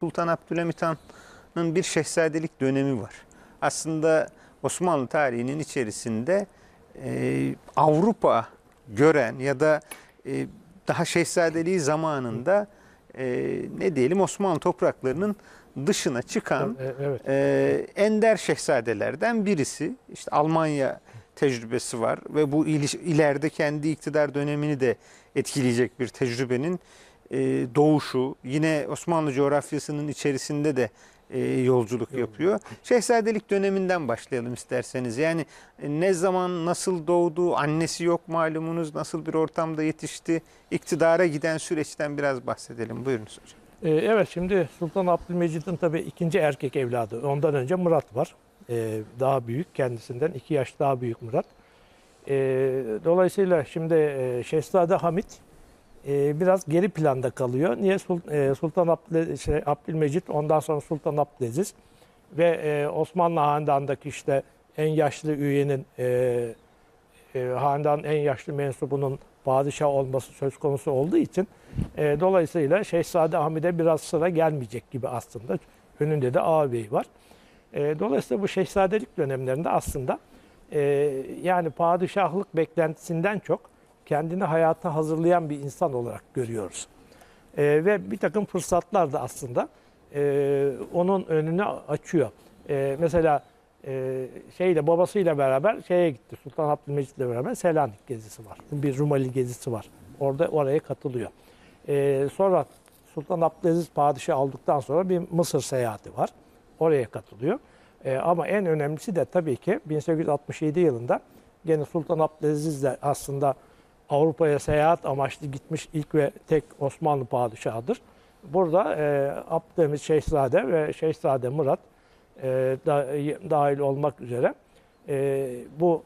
Sultan Abdülhamit Han'ın bir şehzadelik dönemi var. Aslında Osmanlı tarihinin içerisinde e, Avrupa gören ya da e, daha şehzadeliği zamanında e, ne diyelim Osmanlı topraklarının dışına çıkan E, Evet. e, ender şehzadelerden birisi. İşte Almanya tecrübesi var ve bu ileride kendi iktidar dönemini de etkileyecek bir tecrübenin doğuşu. Yine Osmanlı coğrafyasının içerisinde de e, yolculuk yapıyor. Şehzadelik döneminden başlayalım isterseniz. Yani e, ne zaman nasıl doğdu, annesi yok malumunuz, nasıl bir ortamda yetişti, iktidara giden süreçten biraz bahsedelim. Buyurunuz hocam. E, evet şimdi Sultan Abdülmecit'in tabii ikinci erkek evladı. Ondan önce Murat var. E, daha büyük kendisinden. iki yaş daha büyük Murat. E, dolayısıyla şimdi e, Şehzade Hamit e, biraz geri planda kalıyor. Niye? E, Sultan Abdül, şey, Abdülmecit ondan sonra Sultan Abdülaziz ve e, Osmanlı Hanedanı'ndaki işte en yaşlı üyenin e, e, hanedanın en yaşlı mensubunun padişah olması söz konusu olduğu için e, dolayısıyla Şehzade Hamid'e biraz sıra gelmeyecek gibi aslında. Önünde de ağabey var. E, dolayısıyla bu şehzadelik dönemlerinde aslında e, yani padişahlık beklentisinden çok kendini hayata hazırlayan bir insan olarak görüyoruz. E, ve bir takım fırsatlar da aslında e, onun önünü açıyor. E, mesela e, şeyle babasıyla beraber şeye gitti. Sultan Abdülmecit'le beraber Selanik gezisi var. Bir Rumeli gezisi var. Orada oraya katılıyor. E, sonra Sultan Abdülaziz padişah aldıktan sonra bir Mısır seyahati var. Oraya katılıyor. E, ama en önemlisi de tabii ki 1867 yılında gene Sultan Abdülaziz de aslında Avrupa'ya seyahat amaçlı gitmiş ilk ve tek Osmanlı padişahıdır. Burada e, Abdülhamit Şehzade ve Şehzade Murat e, da, dahil olmak üzere e, bu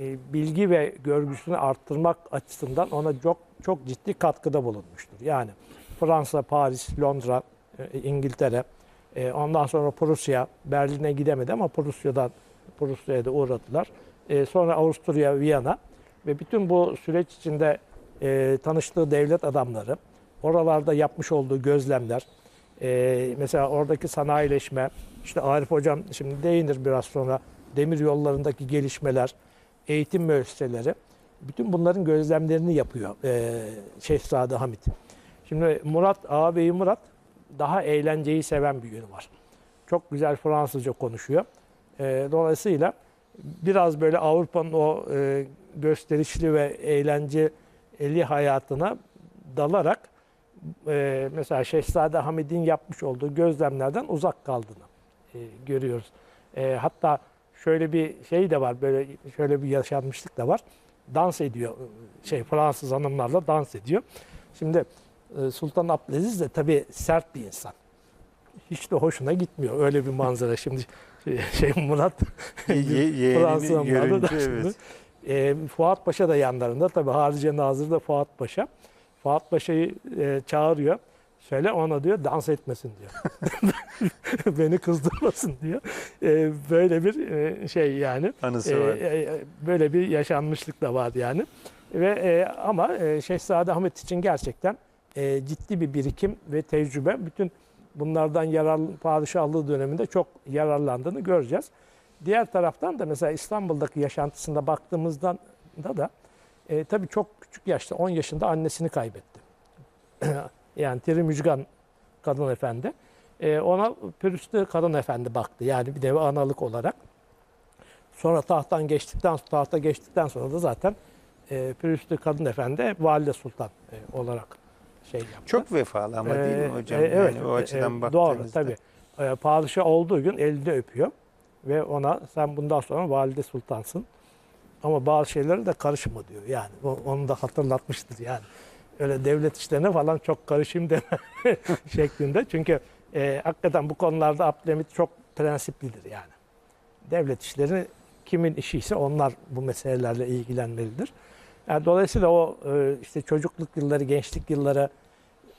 e, bilgi ve görgüsünü arttırmak açısından ona çok çok ciddi katkıda bulunmuştur. Yani Fransa, Paris, Londra, e, İngiltere, e, ondan sonra Prusya, Berlin'e gidemedi ama Prusya'dan Prusya'ya da uğradılar. E, sonra Avusturya, Viyana ve bütün bu süreç içinde e, tanıştığı devlet adamları, oralarda yapmış olduğu gözlemler, e, mesela oradaki sanayileşme, işte Arif Hocam şimdi değinir biraz sonra demir yollarındaki gelişmeler, eğitim müesseseleri, bütün bunların gözlemlerini yapıyor e, Şehzade Hamit. Şimdi Murat, ağabeyi Murat daha eğlenceyi seven bir yönü var. Çok güzel Fransızca konuşuyor. E, dolayısıyla biraz böyle Avrupa'nın o e, gösterişli ve eğlenceli hayatına dalarak e, mesela Şehzade Hamid'in yapmış olduğu gözlemlerden uzak kaldığını e, görüyoruz. E, hatta şöyle bir şey de var, böyle şöyle bir yaşanmışlık da var. Dans ediyor, şey Fransız hanımlarla dans ediyor. Şimdi e, Sultan Abdülaziz de tabii sert bir insan. Hiç de hoşuna gitmiyor öyle bir manzara. Şimdi şey, Murat Ye- Fransız hanımlarla da evet. E, Fuat Paşa da yanlarında. Tabii Hariciye Nazırı da Fuat Paşa. Fuat Paşa'yı e, çağırıyor. Söyle ona diyor dans etmesin diyor. Beni kızdırmasın diyor. E, böyle bir e, şey yani. Anısı E, var. e, böyle bir yaşanmışlık da var yani. Ve e, ama e, Şehzade Ahmet için gerçekten e, ciddi bir birikim ve tecrübe. Bütün bunlardan yarar padişahlığı döneminde çok yararlandığını göreceğiz. Diğer taraftan da mesela İstanbul'daki yaşantısında baktığımızda da da e, tabii çok küçük yaşta 10 yaşında annesini kaybetti. yani Tiri Müjgan kadın efendi. E, ona Pürüzlü kadın efendi baktı. Yani bir nevi analık olarak. Sonra tahttan geçtikten tahta geçtikten sonra da zaten e, Pürüzlü kadın efendi Valide Sultan e, olarak şey yaptı. Çok vefalı ama değil mi Ee, hocam? e, evet, yani o açıdan e, baktığınızda. Doğru tabii. E, padişah olduğu gün elini öpüyor ve ona sen bundan sonra valide sultansın. Ama bazı şeylere de karışma diyor. Yani onu da hatırlatmıştır yani. Öyle devlet işlerine falan çok karışayım deme şeklinde. Çünkü e, hakikaten bu konularda Abdülhamit çok prensiplidir yani. Devlet işlerini kimin işi ise onlar bu meselelerle ilgilenmelidir. Yani dolayısıyla o e, işte çocukluk yılları, gençlik yılları,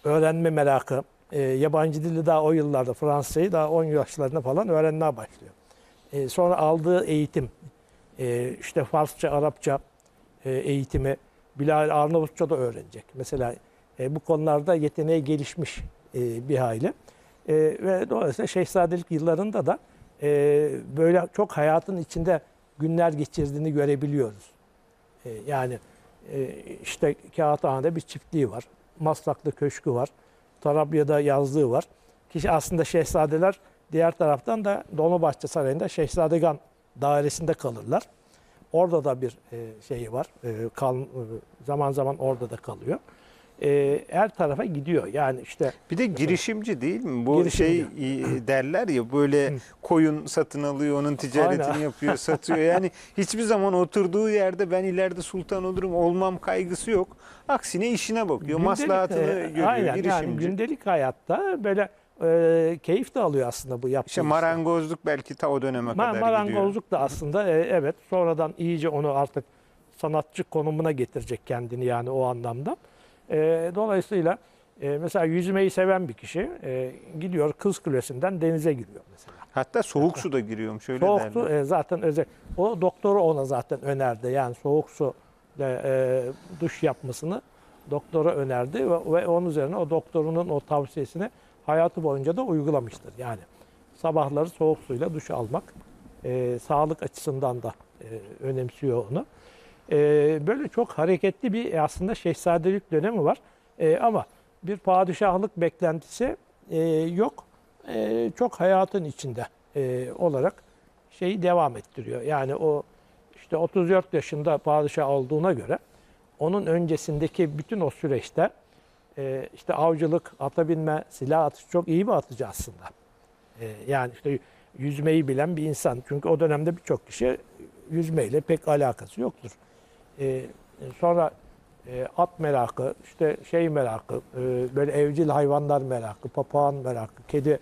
öğrenme merakı, e, yabancı dili daha o yıllarda Fransızcayı daha 10 yaşlarında falan öğrenmeye başlıyor. E, sonra aldığı eğitim, e, işte Farsça, Arapça e, eğitimi, Bilal Arnavutça da öğrenecek. Mesela bu konularda yeteneği gelişmiş bir hayli. E, ve dolayısıyla şehzadelik yıllarında da böyle çok hayatın içinde günler geçirdiğini görebiliyoruz. Yani e, işte Kağıthane'de bir çiftliği var. Maslak'ta köşkü var. Tarabya'da yazlığı var. Kişi aslında şehzadeler diğer taraftan da Dolmabahçe Sarayı'nda Şehzadegan dairesinde kalırlar. Orada da bir e, şeyi var. E, kal, e, zaman zaman orada da kalıyor. E, her tarafa gidiyor. Yani işte Bir de girişimci değil mi? Bu Girişimci. şey e, derler ya böyle koyun satın alıyor, onun ticaretini Aynen. yapıyor, satıyor. Yani hiçbir zaman oturduğu yerde ben ileride sultan olurum, olmam kaygısı yok. Aksine işine bakıyor, gündelik- maslahatını e, görüyor, aynen, yani girişimci. gündelik hayatta böyle e, keyif de alıyor aslında bu yaptığı İşte işten. marangozluk belki ta o döneme Ma- kadar gidiyor. marangozluk da aslında e, evet sonradan iyice onu artık sanatçı konumuna getirecek kendini yani o anlamda. E, dolayısıyla e, mesela yüzmeyi seven bir kişi e, gidiyor Kız Kulesi'nden denize giriyor mesela. Hatta soğuk suda giriyormuş öyle Soğuk derler. su e, zaten özel. O doktoru ona zaten önerdi. Yani soğuk su ile e, duş yapmasını doktora önerdi ve, ve onun üzerine o doktorunun o tavsiyesini hayatı boyunca da uygulamıştır. Yani sabahları soğuk suyla duş almak e, sağlık açısından da e, önemsiyor onu. E, böyle çok hareketli bir aslında şehzadelik dönemi var. E, ama bir padişahlık beklentisi e, yok. E, çok hayatın içinde e, olarak şeyi devam ettiriyor. Yani o işte 34 yaşında padişah olduğuna göre onun öncesindeki bütün o süreçte e, işte avcılık, ata binme, silah atışı çok iyi bir atıcı aslında. E, yani işte yüzmeyi bilen bir insan. Çünkü o dönemde birçok kişi yüzmeyle pek alakası yoktur. E, sonra e, at merakı, işte şey merakı, e, böyle evcil hayvanlar merakı, papağan merakı, kedi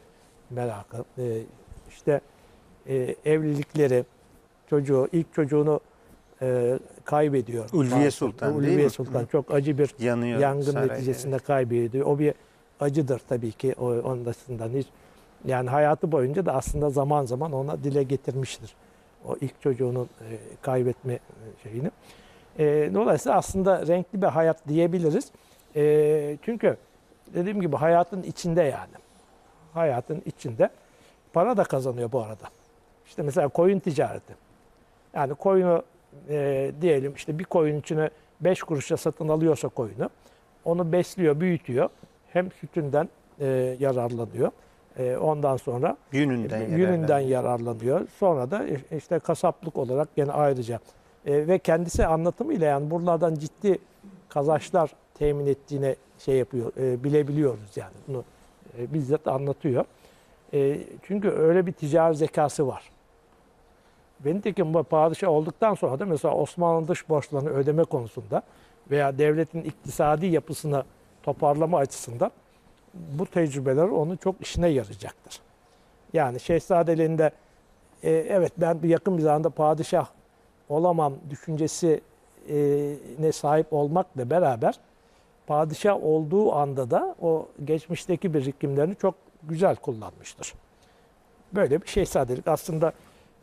merakı, e, işte evlilikleri, çocuğu, ilk çocuğunu e, kaybediyor. Ulviye. Sultan Ulviye değil mi? Sultan çok acı bir Yanıyor yangın saray, neticesinde kaybediyor. O bir acıdır tabii ki o, onun açısından hiç. Yani hayatı boyunca da aslında zaman zaman ona dile getirmiştir. O ilk çocuğunun e, kaybetme şeyini. E, dolayısıyla aslında renkli bir hayat diyebiliriz. E, çünkü dediğim gibi hayatın içinde yani. Hayatın içinde. Para da kazanıyor bu arada. İşte mesela koyun ticareti. Yani koyunu e, diyelim işte bir koyun içine 5 kuruşa satın alıyorsa koyunu onu besliyor, büyütüyor. Hem sütünden e, yararlanıyor. E, ondan sonra Yününden, yününden yararlanıyor. Sonra da işte kasaplık olarak gene ayrıca E, ve kendisi anlatımıyla yani buralardan ciddi kazançlar temin ettiğine şey yapıyor, e, bilebiliyoruz yani bunu e, bizzat anlatıyor. E, çünkü öyle bir ticari zekası var. Ve nitekim bu padişah olduktan sonra da mesela Osmanlı dış borçlarını ödeme konusunda veya devletin iktisadi yapısını toparlama açısından bu tecrübeler onun çok işine yarayacaktır. Yani şehzadeliğinde e, evet ben bir yakın bir zamanda padişah olamam düşüncesi e, ne sahip olmakla beraber padişah olduğu anda da o geçmişteki birikimlerini çok güzel kullanmıştır. Böyle bir şehzadelik aslında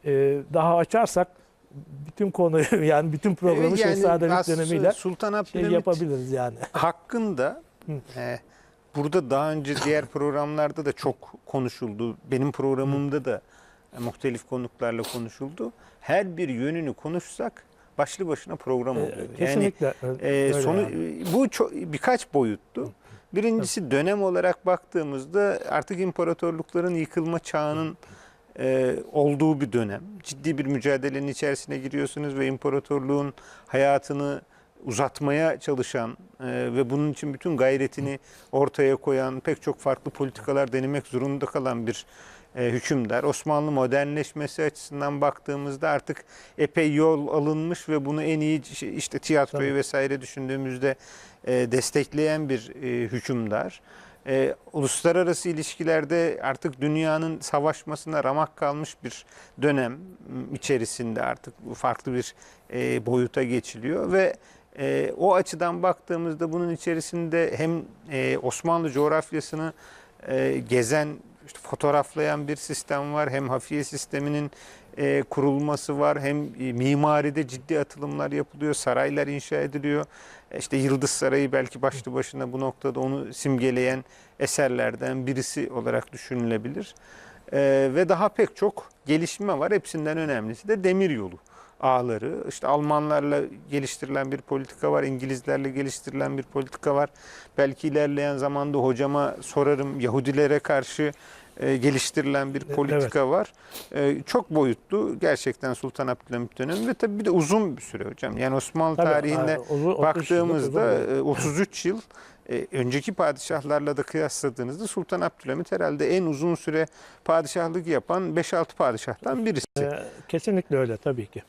e, daha açarsak bütün konuyu yani bütün programı Evet, yani şehzadelik dönemiyle Sultan şey yapabiliriz yani. hakkında e, burada daha önce diğer programlarda da çok konuşuldu. Benim programımda da e, muhtelif konuklarla konuşuldu. Her bir yönünü konuşsak başlı başına program E, oluyor. Yani Kesinlikle e, öyle sonu yani. bu çok, birkaç boyuttu. Birincisi dönem olarak baktığımızda artık imparatorlukların yıkılma çağının e, olduğu bir dönem. Ciddi bir mücadelenin içerisine giriyorsunuz ve imparatorluğun hayatını uzatmaya çalışan e, ve bunun için bütün gayretini ortaya koyan pek çok farklı politikalar denemek zorunda kalan bir e, hükümdar. Osmanlı modernleşmesi açısından baktığımızda artık epey yol alınmış ve bunu en iyi işte tiyatroyu Tabii. vesaire düşündüğümüzde e, destekleyen bir e, hükümdar. E, uluslararası ilişkilerde artık dünyanın savaşmasına ramak kalmış bir dönem içerisinde artık farklı bir e, boyuta geçiliyor ve e, o açıdan baktığımızda bunun içerisinde hem e, Osmanlı coğrafyasını e, gezen, işte fotoğraflayan bir sistem var, hem hafiye sisteminin e, kurulması var, hem e, mimaride ciddi atılımlar yapılıyor, saraylar inşa ediliyor. İşte Yıldız Sarayı belki başlı başına bu noktada onu simgeleyen eserlerden birisi olarak düşünülebilir. Ee, ve daha pek çok gelişme var. Hepsinden önemlisi de demir yolu ağları. İşte Almanlarla geliştirilen bir politika var, İngilizlerle geliştirilen bir politika var. Belki ilerleyen zamanda hocama sorarım Yahudilere karşı geliştirilen bir Evet. politika var. E, çok boyutlu gerçekten Sultan Abdülhamit dönemi ve tabii bir de uzun bir süre hocam. Yani Osmanlı Tabii, e, uzun- 30 yıllık baktığımızda uzun bir- e, 33 yıl e, önceki padişahlarla da kıyasladığınızda Sultan Abdülhamit herhalde en uzun süre padişahlık yapan 5-6 padişahtan birisi. Kesinlikle öyle tabii ki.